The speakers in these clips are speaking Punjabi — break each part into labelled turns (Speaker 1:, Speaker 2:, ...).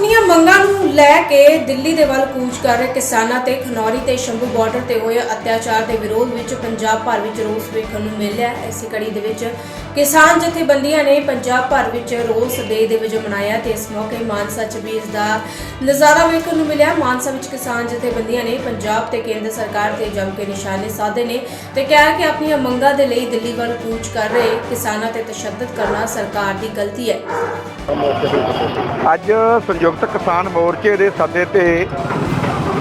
Speaker 1: ਆਪਣੀਆਂ ਮੰਗਾਂ ਨੂੰ ਲੈ ਕੇ ਦਿੱਲੀ ਦੇ ਵੱਲ ਕੂਚ ਕਰ ਰਹੇ ਕਿਸਾਨਾਂ ਤੇ ਖਨੌਰੀ ਤੇ ਸ਼ੰਭੂ ਬਾਰਡਰ ਤੇ ਹੋਏ ਅਤਿਆਚਾਰ ਦੇ ਵਿਰੋਧ ਵਿੱਚ ਪੰਜਾਬ ਭਰ ਵਿੱਚ ਰੋਸ ਵੇਖਣ ਨੂੰ ਮਿਲ ਇਸੇ ਕੜੀ ਦੇ ਵਿੱਚ ਕਿਸਾਨ ਜਥੇਬੰਦੀਆਂ ਨੇ ਪੰਜਾਬ ਭਰ ਵਿੱਚ ਰੋਸ ਡੇ ਦੇ ਵਜੋਂ ਮਨਾਇਆ ਤੇ ਇਸ ਮੌਕੇ ਮਾਨਸਾ ਚ ਵੀ ਇਸ ਦਾ ਨਜ਼ਾਰਾ ਵੇਖਣ ਨੂੰ ਮਿਲਿਆ। ਮਾਨਸਾ ਵਿੱਚ ਕਿਸਾਨ ਜਥੇਬੰਦੀਆਂ ਨੇ ਪੰਜਾਬ ਤੇ ਕੇਂਦਰ ਸਰਕਾਰ ਤੇ ਜੰਮ ਕੇ ਨਿਸ਼ਾਨੇ ਸਾਧੇ ਨੇ ਤੇ ਕਿਹਾ ਕਿ ਆਪਣੀਆਂ ਮੰਗਾਂ ਦੇ ਲਈ ਦਿੱਲੀ ਵੱਲ ਕੂਚ ਕਰ ਰਹੇ ਕਿਸਾਨਾਂ ਤੇ ਤਸ਼ੱਦਦ ਕਰਨਾ ਸਰਕਾਰ ਦੀ ਗਲਤੀ ਹੈ।
Speaker 2: ਅੱਜ ਸੰਯੁਕਤ ਕਿਸਾਨ ਮੋਰਚੇ ਦੇ ਸੱਦੇ ਤੇ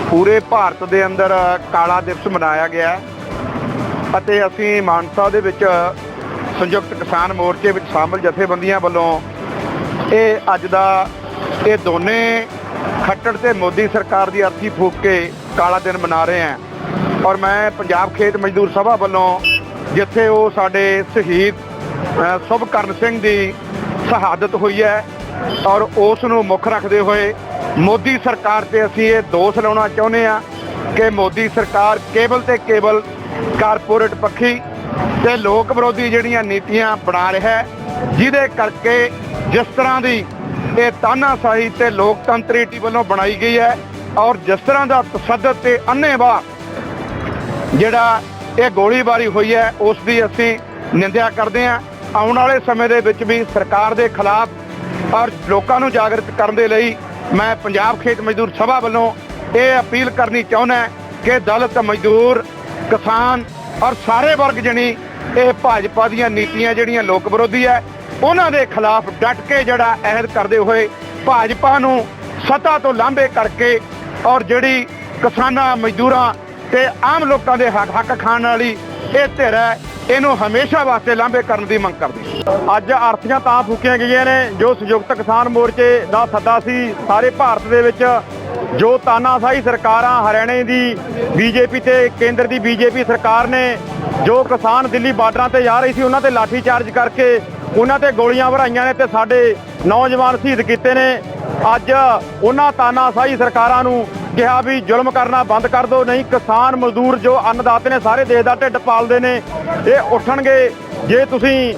Speaker 2: ਪੂਰੇ ਭਾਰਤ ਦੇ ਅੰਦਰ ਕਾਲਾ ਦਿਵਸ ਮਨਾਇਆ ਗਿਆ ਅਤੇ ਅਸੀਂ ਮਾਨਸਾ ਦੇ ਵਿੱਚ ਸੰਯੁਕਤ ਕਿਸਾਨ ਮੋਰਚੇ ਵਿੱਚ ਸ਼ਾਮਲ ਜਥੇਬੰਦੀਆਂ ਵੱਲੋਂ ਇਹ ਅੱਜ ਦਾ ਇਹ ਦੋਨੇ ਖੱਟੜ ਤੇ ਮੋਦੀ ਸਰਕਾਰ ਦੀ ਅਰਥੀ ਫੂਕ ਕੇ ਕਾਲਾ ਦਿਨ ਮਨਾ ਰਹੇ ਹਾਂ। ਔਰ ਮੈਂ ਪੰਜਾਬ ਖੇਤ ਮਜ਼ਦੂਰ ਸਭਾ ਵੱਲੋਂ ਜਿੱਥੇ ਉਹ ਸਾਡੇ ਸ਼ਹੀਦ ਸੁਭਕਰਨ ਸਿੰਘ ਦੀ ਸ਼ਹਾਦਤ ਹੋਈ ਹੈ ਔਰ ਉਸ ਨੂੰ ਮੁੱਖ ਰੱਖਦੇ ਹੋਏ ਮੋਦੀ ਸਰਕਾਰ ਤੇ ਅਸੀਂ ਇਹ ਦੋਸ਼ ਲਾਉਣਾ ਚਾਹੁੰਦੇ ਆ ਕਿ ਮੋਦੀ ਸਰਕਾਰ ਕੇਵਲ ਤੇ ਕੇਵਲ ਕਾਰਪੋਰੇਟ ਪੱਖੀ ਤੇ ਲੋਕ ਵਿਰੋਧੀ ਜਿਹੜੀਆਂ ਨੀਤੀਆਂ ਬਣਾ ਰਿਹਾ ਹੈ, ਜਿਹਦੇ ਕਰਕੇ ਜਿਸ ਤਰ੍ਹਾਂ ਦੀ ਇਹ ਤਾਨਾਸ਼ਾਹੀ ਤੇ ਲੋਕਤੰਤਰੀ ਟੀ ਵੱਲੋਂ ਬਣਾਈ ਗਈ ਹੈ ਔਰ ਜਿਸ ਤਰ੍ਹਾਂ ਦਾ ਤਸੱਦਦ ਤੇ ਅੰਨ੍ਹੇਵਾਹ ਜਿਹੜਾ ਇਹ ਗੋਲੀਬਾਰੀ ਹੋਈ ਹੈ, ਉਸ ਦੀ ਅਸੀਂ ਨਿੰਦਿਆ ਕਰਦੇ ਹਾਂ। ਆਉਣ ਵਾਲੇ ਸਮੇਂ ਦੇ ਵਿੱਚ ਵੀ ਸਰਕਾਰ ਦੇ ਖਿਲਾਫ ਔਰ ਲੋਕਾਂ ਨੂੰ ਜਾਗਰਤ ਕਰਨ ਦੇ ਲਈ ਮੈਂ ਪੰਜਾਬ ਖੇਤ ਮਜ਼ਦੂਰ ਸਭਾ ਵੱਲੋਂ ਇਹ ਅਪੀਲ ਕਰਨੀ ਚਾਹੁੰਦਾ ਕਿ ਦਲਿਤ ਮਜ਼ਦੂਰ, ਕਿਸਾਨ ਔਰ ਸਾਰੇ ਵਰਗ ਜਣੀ ਇਹ ਭਾਜਪਾ ਦੀਆਂ ਨੀਤੀਆਂ ਜਿਹੜੀਆਂ ਲੋਕ ਵਿਰੋਧੀ ਹੈ, ਉਹਨਾਂ ਦੇ ਖਿਲਾਫ ਡਟ ਕੇ ਜਿਹੜਾ ਅਹਿਦ ਕਰਦੇ ਹੋਏ ਭਾਜਪਾ ਨੂੰ ਸੱਤਾ ਤੋਂ ਲਾਂਭੇ ਕਰਕੇ ਔਰ ਜਿਹੜੀ ਕਿਸਾਨਾਂ, ਮਜ਼ਦੂਰਾਂ ਤੇ ਆਮ ਲੋਕਾਂ ਦੇ ਹੱਕ ਹੱਕ ਖਾਣ ਵਾਲੀ ਇਹ ਧਿਰ ਹੈ, ਇਹਨੂੰ ਹਮੇਸ਼ਾ ਵਾਸਤੇ ਲਾਂਭੇ ਕਰਨ ਦੀ ਮੰਗ ਕਰਦੀ ਅੱਜ ਆਰਥੀਆਂ ਤਾਂ ਫੂਕੀਆਂ ਗਈਆਂ ਨੇ, ਜੋ ਸੰਯੁਕਤ ਕਿਸਾਨ ਮੋਰਚੇ ਦਾ ਸੱਦਾ ਸੀ, ਸਾਰੇ ਭਾਰਤ ਦੇ ਵਿੱਚ ਜੋ ਤਾਨਾਸ਼ਾਹੀ ਸਰਕਾਰਾਂ ਹਰਿਆਣੇ ਦੀ ਬੀਜੇਪੀ ਤੇ ਕੇਂਦਰ ਦੀ ਬੀਜੇਪੀ ਸਰਕਾਰ ਨੇ, ਜੋ ਕਿਸਾਨ ਦਿੱਲੀ ਬਾਰਡਰਾਂ ਤੇ ਜਾ ਰਹੀ ਸੀ, ਉਹਨਾਂ ਤੇ ਲਾਠੀ ਚਾਰਜ ਕਰਕੇ ਉਹਨਾਂ ਤੇ ਗੋਲੀਆਂ ਭਰਾਈਆਂ ਨੇ ਤੇ ਸਾਡੇ ਨੌਜਵਾਨ ਸ਼ਹੀਦ ਕੀਤੇ ਨੇ। ਅੱਜ ਉਹਨਾਂ ਤਾਨਾਸ਼ਾਹੀ ਸਰਕਾਰਾਂ ਨੂੰ ਕਿਹਾ ਵੀ ਜ਼ੁਲਮ ਕਰਨਾ ਬੰਦ ਕਰ ਦਿਓ, ਨਹੀਂ ਕਿਸਾਨ ਮਜ਼ਦੂਰ ਜੋ ਅੰਨਦਾਤੇ ਨੇ ਸਾਰੇ ਦੇਸ਼ ਦਾ ਢਿੱਡ ਪਾਲਦੇ ਨੇ, ਇਹ ਉੱਠਣਗੇ। ਜੇ ਤੁਸੀਂ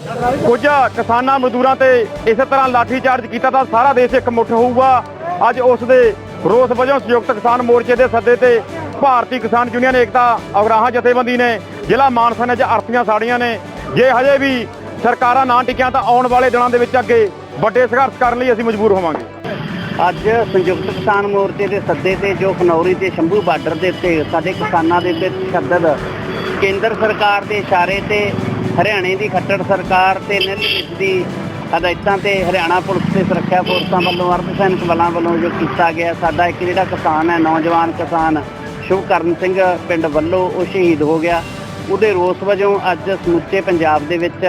Speaker 2: ਕੁਝ ਕਿਸਾਨਾਂ ਮਜ਼ਦੂਰਾਂ ਤੇ ਇਸੇ ਤਰ੍ਹਾਂ ਲਾਠੀ ਚਾਰਜ ਕੀਤਾ ਤਾਂ ਸਾਰਾ ਦੇਸ਼ ਇੱਕ ਮੁੱਠ ਹੋਊਗਾ। ਅੱਜ ਉਸ ਦੇ ਰੋਸ ਵਜੋਂ ਸੰਯੁਕਤ ਕਿਸਾਨ ਮੋਰਚੇ ਦੇ ਸੱਦੇ ਤੇ ਭਾਰਤੀ ਕਿਸਾਨ ਯੂਨੀਅਨ ਏਕਤਾ ਅਗਰਾਹਾਂ ਜਥੇਬੰਦੀ ਨੇ ਜ਼ਿਲ੍ਹਾ ਮਾਨਸਾ ਨੇ 'ਚ ਅਰਥੀਆਂ ਸਾੜੀਆਂ ਨੇ। ਜੇ ਹਜੇ ਵੀ ਸਰਕਾਰਾਂ ਨਾ ਟਿਕਿਆ ਤਾਂ ਆਉਣ ਵਾਲੇ ਦਿਨਾਂ ਦੇ ਵਿੱਚ ਅੱਗੇ ਵੱਡੇ ਸੰਘਰਸ਼ ਕਰਨ ਲਈ ਅਸੀਂ ਮਜਬੂਰ ਹੋਵਾਂਗੇ।
Speaker 3: ਅੱਜ ਸੰਯੁਕਤ ਕਿਸਾਨ ਮੋਰਚੇ ਦੇ ਸੱਦੇ ਤੇ ਜੋ ਖਨੌਰੀ ਤੇ ਸ਼ੰਭੂ ਬਾਰਡਰ ਦੇ ਉੱਤੇ ਸਾਡੇ ਕਿਸਾਨਾਂ ਦੇ ਉੱਤੇ ਤਸ਼ੱਦਦ ਕੇਂਦਰ ਸਰਕਾਰ ਦੇ ਇਸ਼ਾਰੇ ਤੇ ਹਰਿਆਣੇ ਦੀ ਖੱਟੜ ਸਰਕਾਰ ਤੇ ਨਿਰਵਿਸ਼ ਦੀ ਹਦਾਇਤਾਂ ਤੇ ਹਰਿਆਣਾ ਪੁਲਿਸ ਤੇ ਸੁਰੱਖਿਆ ਫੋਰਸਾਂ ਵੱਲੋਂ ਅਰਧ ਸੈਨਿਕ ਬਲਾਂ ਵੱਲੋਂ ਜੋ ਕੀਤਾ ਗਿਆ, ਸਾਡਾ ਇੱਕ ਜਿਹੜਾ ਕਿਸਾਨ ਹੈ, ਨੌਜਵਾਨ ਕਿਸਾਨ ਸ਼ੁਭਕਰਨ ਸਿੰਘ ਪਿੰਡ ਵੱਲੋਂ ਉਹ ਸ਼ਹੀਦ ਹੋ ਗਿਆ। ਉਹਦੇ ਰੋਸ ਵਜੋਂ ਅੱਜ ਸਮੁੱਚੇ ਪੰਜਾਬ ਦੇ ਵਿੱਚ